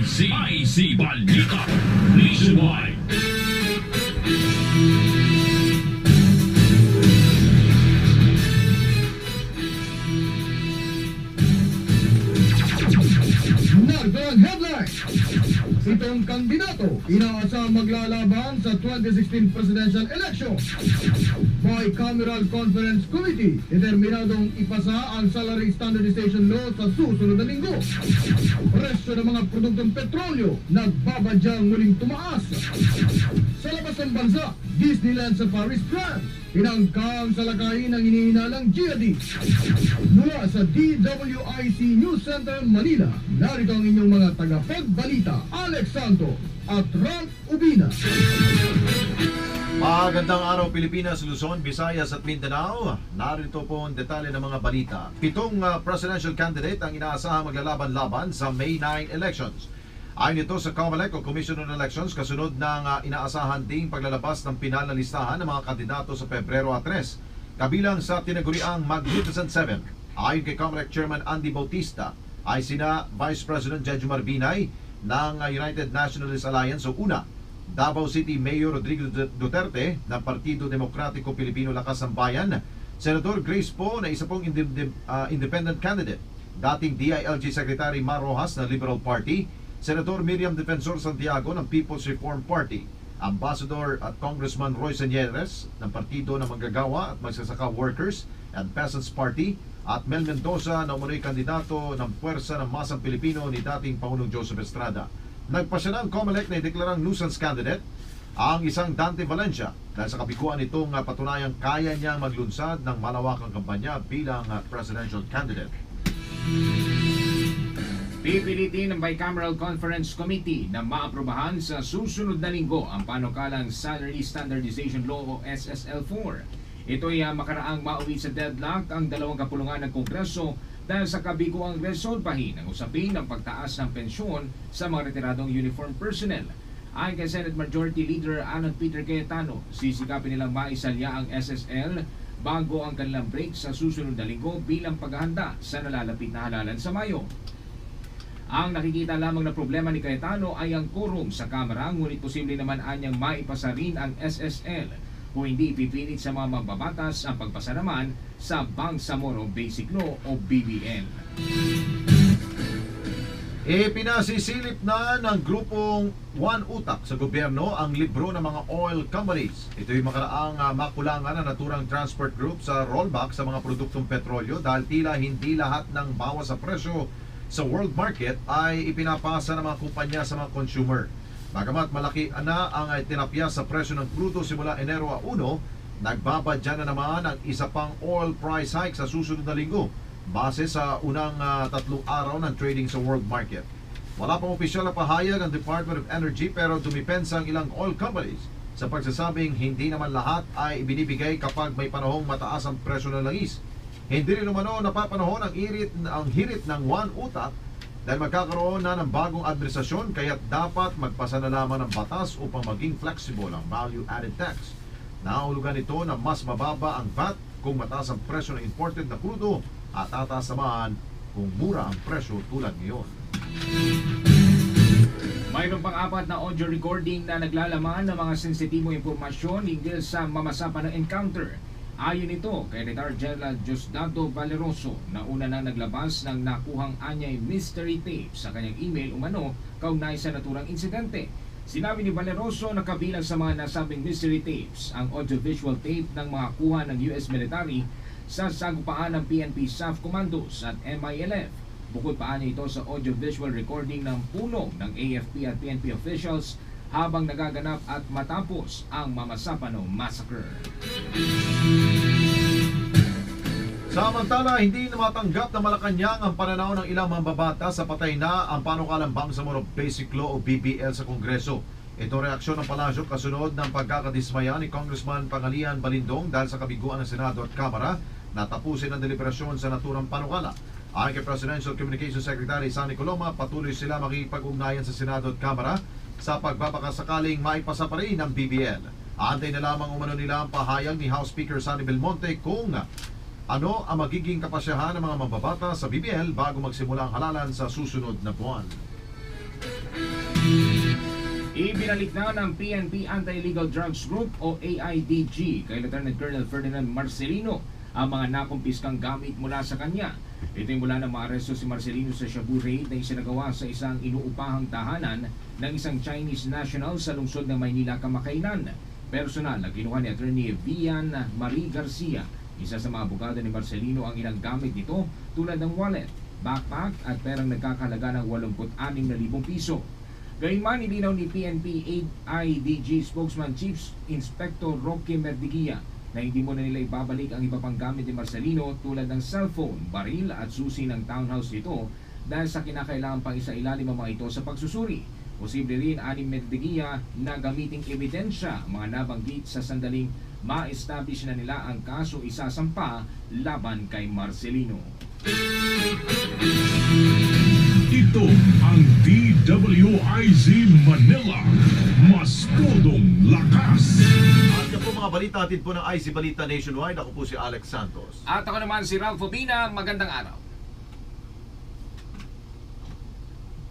IC, IC Balita Nationwide. Narito ang headline. Itong kandidato inaasang maglalaban sa 2016 presidential election. Bicameral Conference Committee determinadong ipasa ang salary standardization law sa susunod na linggo. Presyo ng mga produktong petrolyo nagbabadyang muling tumaas. Sa labas ng bansa, Disneyland sa Paris, France. Pinangkang sa lakayin ng hinihinalang jihadi. Mula sa DWIC News Center, Manila, narito ang inyong mga tagapagbalita, Alex Santo at Ram Ubina. Magandang araw Pilipinas, Luzon, Visayas at Mindanao. Narito po ang detalye ng mga balita. Pitong uh, presidential candidate ang inaasahang maglalaban-laban sa May 9 elections. Ayon ito sa COMELEC o Commission on Elections kasunod ng uh, inaasahan ding paglalabas ng pinal na listahan ng mga kandidato sa Pebrero at 3 kabilang sa tinaguriang Magnificent Seven. Ayon kay COMELEC Chairman Andy Bautista ay sina Vice President Jeju Marbinay ng uh, United Nationalist Alliance o UNA Davao City Mayor Rodrigo Duterte ng Partido Demokratiko Pilipino Lakas ng Bayan, Senator Grace Poe na isa pong ah, independent candidate, dating DILG Secretary Mar Rojas ng Liberal Party, Senator Miriam Defensor Santiago ng People's Reform Party, Ambassador at Congressman Roy Señeres ng Partido ng Manggagawa at Magsasaka Workers and Peasants Party, at Mel Mendoza na umunoy kandidato ng Puwersa ng Masang Pilipino ni dating Pangulong Joseph Estrada. Nagpasya ng COMELEC na ideklarang nuisance candidate ang isang Dante Valencia dahil sa kabiguan nitong uh, patunayang kaya niyang maglunsad ng malawakang kampanya bilang uh, presidential candidate. Pipilitin ng Bicameral Conference Committee na maaprubahan sa susunod na linggo ang panukalang Salary Standardization Law o SSL4. Ito ay ah, makaraang mauwi sa deadlock ang dalawang kapulungan ng Kongreso dahil sa kabiguang resolbahin ang usapin ng pagtaas ng pensyon sa mga retiradong uniform personnel. Ayon kay Senate Majority Leader Alan Peter Cayetano, sisikapin nilang maisalya ang SSL bago ang kanilang break sa susunod na linggo bilang paghahanda sa nalalapit na halalan sa Mayo. Ang nakikita lamang na problema ni Cayetano ay ang quorum sa Kamara ngunit posible naman anyang maipasa rin ang SSL kung hindi ipipilit sa mga magbabatas ang pagpasa naman sa Bangsamoro Basic Law o BBL. Ipinasisilip na ng grupong One Utak sa gobyerno ang libro ng mga oil companies. Ito'y makaraang uh, makulangan ng naturang transport group sa rollback sa mga produktong petrolyo dahil tila hindi lahat ng bawas sa presyo sa world market ay ipinapasa ng mga kumpanya sa mga consumer. Bagamat malaki na ang tinapya sa presyo ng crudo simula Enero 1, nagbabadya na naman ang isa pang oil price hike sa susunod na linggo base sa unang ah, tatlong araw ng trading sa world market. Wala pang opisyal na pahayag ang Department of Energy pero dumipensa ang ilang oil companies sa pagsasabing hindi naman lahat ay ibinibigay kapag may panahong mataas ang presyo ng langis. Hindi rin umano napapanahon ang irit ang hirit ng one utak dahil magkakaroon na ng bagong administrasyon kaya dapat magpasa na lamang ng batas upang maging flexible ang value-added tax. Nahulugan ito na mas mababa ang VAT kung mataas ang presyo ng imported na crudo at tataas naman kung mura ang presyo tulad ngayon. Mayroon pang apat na audio recording na naglalaman ng mga sensitibong impormasyon hinggil sa mamasapan ng encounter. Ayon ito kay Retired General Diosdado Valeroso na una nang naglabas ng nakuhang anyay mystery tape sa kanyang email umano kaugnay sa naturang insidente. Sinabi ni Valeroso na kabilang sa mga nasabing mystery tapes ang audiovisual tape ng mga kuha ng US military sa sagupaan ng PNP SAF Commandos at MILF. Bukod pa niya ito sa audiovisual recording ng pulong ng AFP at PNP officials habang nagaganap at matapos ang Mamasapano Massacre. Samantala, hindi matanggap na Malacanang ang pananaw ng ilang mambabata sa patay na ang panukalang Bangsamoro Basic Law o BBL sa Kongreso. Ito reaksyon ng palasyo kasunod ng pagkakadismaya ni Congressman Pangalian Balindong dahil sa kabiguan ng Senado at Kamara na tapusin ang deliberasyon sa naturang panukala. Ayon kay Presidential Communications Secretary Sani Coloma, patuloy sila makikipag-ugnayan sa Senado at Kamara sa pagbabakasakaling maipasa pa rin ang BBL. Antay na lamang umano nila ang pahayag ni House Speaker Sani Belmonte kung ano ang magiging kapasyahan ng mga mambabata sa BBL bago magsimula ang halalan sa susunod na buwan. Ibinalik na ng PNP Anti-Illegal Drugs Group o AIDG kay Lieutenant Colonel Ferdinand Marcelino ang mga nakumpiskang gamit mula sa kanya. Ito'y mula na maaresto si Marcelino sa Shabu raid na isinagawa sa isang inuupahang tahanan ng isang Chinese national sa lungsod ng Maynila kamakailan. Personal na kinuha ni Attorney Vian Marie Garcia, isa sa mga abogado ni Marcelino ang ilang gamit nito tulad ng wallet, backpack at perang nagkakalaga ng 86,000 piso. Gayunman, ilinaw ni PNP IDG spokesman Chief Inspector Roque Merdigia na hindi mo na nila ibabalik ang iba pang gamit ni Marcelino tulad ng cellphone, baril at susi ng townhouse nito dahil sa kinakailangan pang isa ilalim ang mga ito sa pagsusuri. Posible rin aning Merdigia na gamiting ebidensya mga nabanggit sa sandaling ma-establish na nila ang kaso isasampa laban kay Marcelino. Ito ang DWIZ Manila. Mas podong lakas. At yan po mga balita atin po ng IC Balita Nationwide. Ako po si Alex Santos. At ako naman si Ralph Obina, magandang araw.